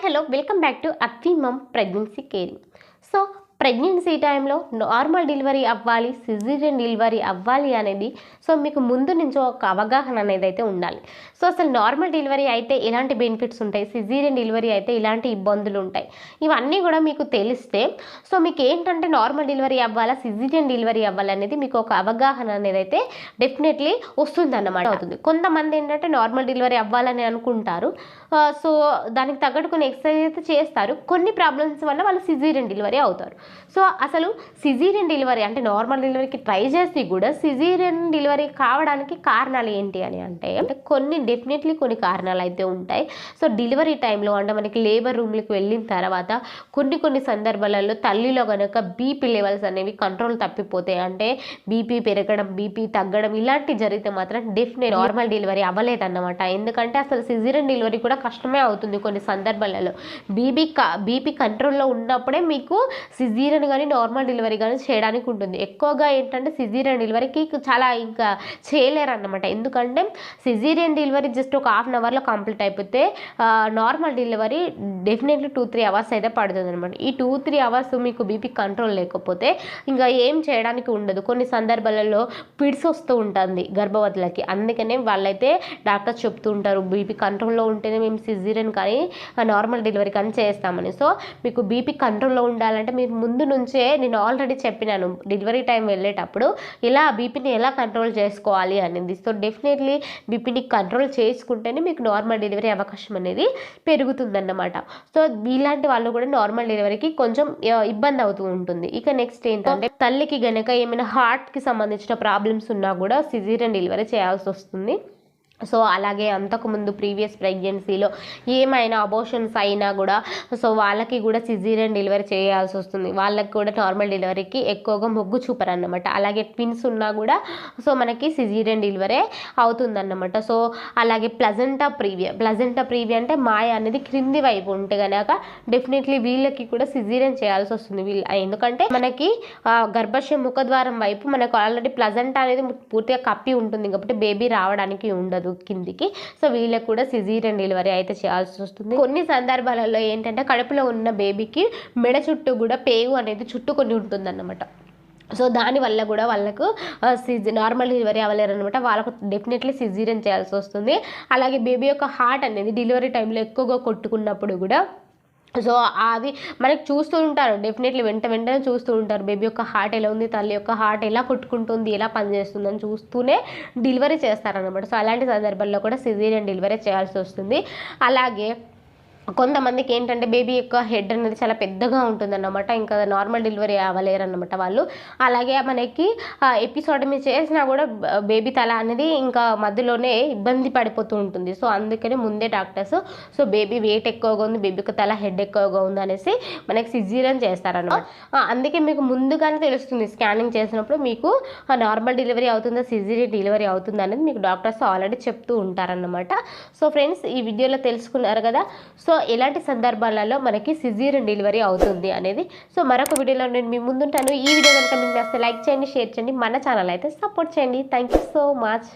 Welcome back to అక్వి మమ్ pregnancy care so pregnancy టైంలో normal delivery అవ్వాలి సిజీరియన్ డెలివరీ అవ్వాలి అనేది సో మీకు ముందు నుంచి ఒక అవగాహన అనేది అయితే ఉండాలి. సో అసలు నార్మల్ డెలివరీ అయితే ఎలాంటి బెనిఫిట్స్ ఉంటాయి? సిజీరియన్ డెలివరీ అయితే ఇలాంటి ఇబ్బందులు ఉంటాయి? ఇవన్నీ కూడా మీకు తెలిస్తే సో మీకు ఏంటంటే నార్మల్ డెలివరీ అవ్వాలా సిజీరియన్ డెలివరీ అవ్వాలనేది మీకు ఒక అవగాహన అనేది అయితే డెఫినెట్లీ వస్తుంది అన్నమాట అవుతుంది. కొంతమంది ఏంటంటే నార్మల్ డెలివరీ అవ్వాలని అనుకుంటారు. సో దానికి తగ్గట్టు కొన్ని ఎక్సర్సైజ్ అయితే చేస్తారు. కొన్ని ప్రాబ్లమ్స్ వల్ల వాళ్ళు సిజీరియన్ డెలివరీ అవుతారు. సో అసలు సిజీరియన్ డెలివరీ అంటే నార్మల్ డెలివరీకి ట్రై చేసి కూడా సిజీరియన్ డెలివరీ కావడానికి కారణాలు ఏంటి అని అంటే అంటే కొన్ని డెఫినెట్లీ కొన్ని కారణాలు అయితే ఉంటాయి. సో డెలివరీ టైంలో అంటే మనకి లేబర్ రూమ్లకు వెళ్ళిన తర్వాత కొన్ని కొన్ని సందర్భాలలో తల్లిలో కనుక బీపీ లెవెల్స్ అనేవి కంట్రోల్ తప్పిపోతాయి. అంటే బీపీ పెరగడం బీపీ తగ్గడం ఇలాంటివి జరిగితే మాత్రం డెఫినెట్ నార్మల్ డెలివరీ అవ్వలేదన్నమాట. ఎందుకంటే అసలు సిజీరియన్ డెలివరీ కూడా కష్టమే అవుతుంది కొన్ని సందర్భాలలో. బీబీ బీపీ కంట్రోల్లో ఉన్నప్పుడే మీకు సిజీరియన్ కానీ నార్మల్ డెలివరీ కానీ చేయడానికి ఉంటుంది. ఎక్కువగా ఏంటంటే సిజీరియన్ డెలివరీకి చాలా ఇంకా చేయలేరు అన్నమాట ఎందుకంటే సిజీరియన్ డెలివరీ జస్ట్ ఒక హాఫ్ అన్ అవర్లో కంప్లీట్ అయిపోతే normal delivery definitely two three hours అయితే పడుతుంది అనమాట ఈ టూ త్రీ అవర్స్ మీకు బీపీ కంట్రోల్ లేకపోతే ఇంకా ఏం చేయడానికి ఉండదు. కొన్ని సందర్భాలలో పిడ్స్ వస్తూ ఉంటుంది గర్భవతులకి. అందుకనే వాళ్ళైతే డాక్టర్స్ చెప్తూ ఉంటారు బీపీ కంట్రోల్లో ఉంటేనే మేము సిజీరియన్ కానీ నార్మల్ డెలివరీ కానీ చేస్తామని. సో మీకు బీపీ కంట్రోల్లో ఉండాలంటే మీరు ముందు నుంచే నేను ఆల్రెడీ చెప్పినాను. డెలివరీ టైం వెళ్ళేటప్పుడు ఇలా బీపీని ఎలా కంట్రోల్ చేసుకోవాలి అనేది. సో డెఫినెట్లీ బీపీని కంట్రోల్ చేసుకుంటేనే మీకు నార్మల్ డెలివరీ అవకాశం అనేది పెరుగుతుందన్నమాట. సో ఇలాంటి వాళ్ళు కూడా నార్మల్ డెలివరీకి కొంచెం ఇబ్బంది అవుతూ ఉంటుంది. ఇక నెక్స్ట్ ఏంటంటే తల్లికి గనక ఏమైనా హార్ట్కి సంబంధించిన ప్రాబ్లమ్స్ ఉన్నా కూడా సిజీరియన్ డెలివరీ చేయాల్సి వస్తుంది. సో అలాగే అంతకుముందు ప్రీవియస్ ప్రెగ్నెన్సీలో ఏమైనా అబోషన్స్ అయినా కూడా సో వాళ్ళకి కూడా సిజీరియన్ డెలివరీ చేయాల్సి వస్తుంది. వాళ్ళకి కూడా నార్మల్ డెలివరీకి ఎక్కువగా మొగ్గు చూపరు అన్నమాట అలాగే ట్విన్స్ ఉన్నా కూడా సో మనకి సిజీరియన్ డెలివరీ అవుతుందన్నమాట. సో అలాగే ప్లజెంటా ప్రీవియ ప్లజెంటా ప్రీవియ అంటే మాయ అనేది క్రింది వైపు ఉంటే కనుక డెఫినెట్లీ వీళ్ళకి కూడా సిజీరియన్ చేయాల్సి వస్తుంది వీళ్ళు. ఎందుకంటే మనకి గర్భాశయ ముఖద్వారం వైపు మనకు ఆల్రెడీ ప్లజెంటా అనేది పూర్తిగా కప్పి ఉంటుంది. కాబట్టి బేబీ రావడానికి ఉండదు. కిందికి. సో వీళ్ళకి కూడా సిజీరియన్ డెలివరీ అయితే చేయాల్సి వస్తుంది. కొన్ని సందర్భాలలో ఏంటంటే కడుపులో ఉన్న బేబీకి మెడ చుట్టూ కూడా పేగు అనేది చుట్టుకొని ఉంటుందన్నమాట. సో దానివల్ల కూడా వాళ్ళకు సిజి నార్మల్ డెలివరీ అవ్వలేరు అనమాట వాళ్ళకు డెఫినెట్లీ సిజీరియన్ చేయాల్సి వస్తుంది. అలాగే బేబీ యొక్క హార్ట్ అనేది డెలివరీ టైంలో ఎక్కువగా కొట్టుకున్నప్పుడు కూడా సో అది మనకి చూస్తూ ఉంటారు. డెఫినెట్లీ వెంట వెంటనే చూస్తూ ఉంటారు. బేబీ యొక్క హార్ట్ ఎలా ఉంది? తల్లి యొక్క హార్ట్ ఎలా కొట్టుకుంటుంది? ఎలా పనిచేస్తుంది? అని చూస్తూనే డెలివరీ చేస్తారనమాట సో అలాంటి సందర్భాల్లో కూడా సిజీరియన్ డెలివరీ చేయాల్సి వస్తుంది. అలాగే కొంతమందికి ఏంటంటే బేబీ యొక్క హెడ్ అనేది చాలా పెద్దగా ఉంటుందన్నమాట. ఇంకా నార్మల్ డెలివరీ అవ్వలేరన్నమాట వాళ్ళు. అలాగే మనకి ఎపిసోడమీ చేసినా కూడా బేబీ తల అనేది ఇంకా మధ్యలోనే ఇబ్బంది పడిపోతూ ఉంటుంది. సో అందుకని ముందే డాక్టర్స్ సో బేబీ వెయిట్ ఎక్కువగా ఉంది బేబీకి తల హెడ్ ఎక్కువగా ఉంది అనేసి మనకి సిజీరియన్ చేస్తారనమాట అందుకే మీకు ముందుగానే తెలుస్తుంది స్కానింగ్ చేసినప్పుడు మీకు నార్మల్ డెలివరీ అవుతుందా సిజీరియన్ డెలివరీ అవుతుందా అనేది మీకు డాక్టర్స్ ఆల్రెడీ చెప్తూ ఉంటారన్నమాట. సో ఫ్రెండ్స్ ఈ వీడియోలో తెలుసుకున్నారు కదా. సో ఎలాంటి సందర్భాలలో మనకి సిజీరియన్ డెలివరీ అవుతుంది అనేది. సో మరొక వీడియోలో నేను మీ ముందుంటాను. ఈ వీడియో కనుక మీకు నచ్చితే లైక్ చేయండి షేర్ చేయండి. మన ఛానల్ అయితే సపోర్ట్ చేయండి. Thank you so much.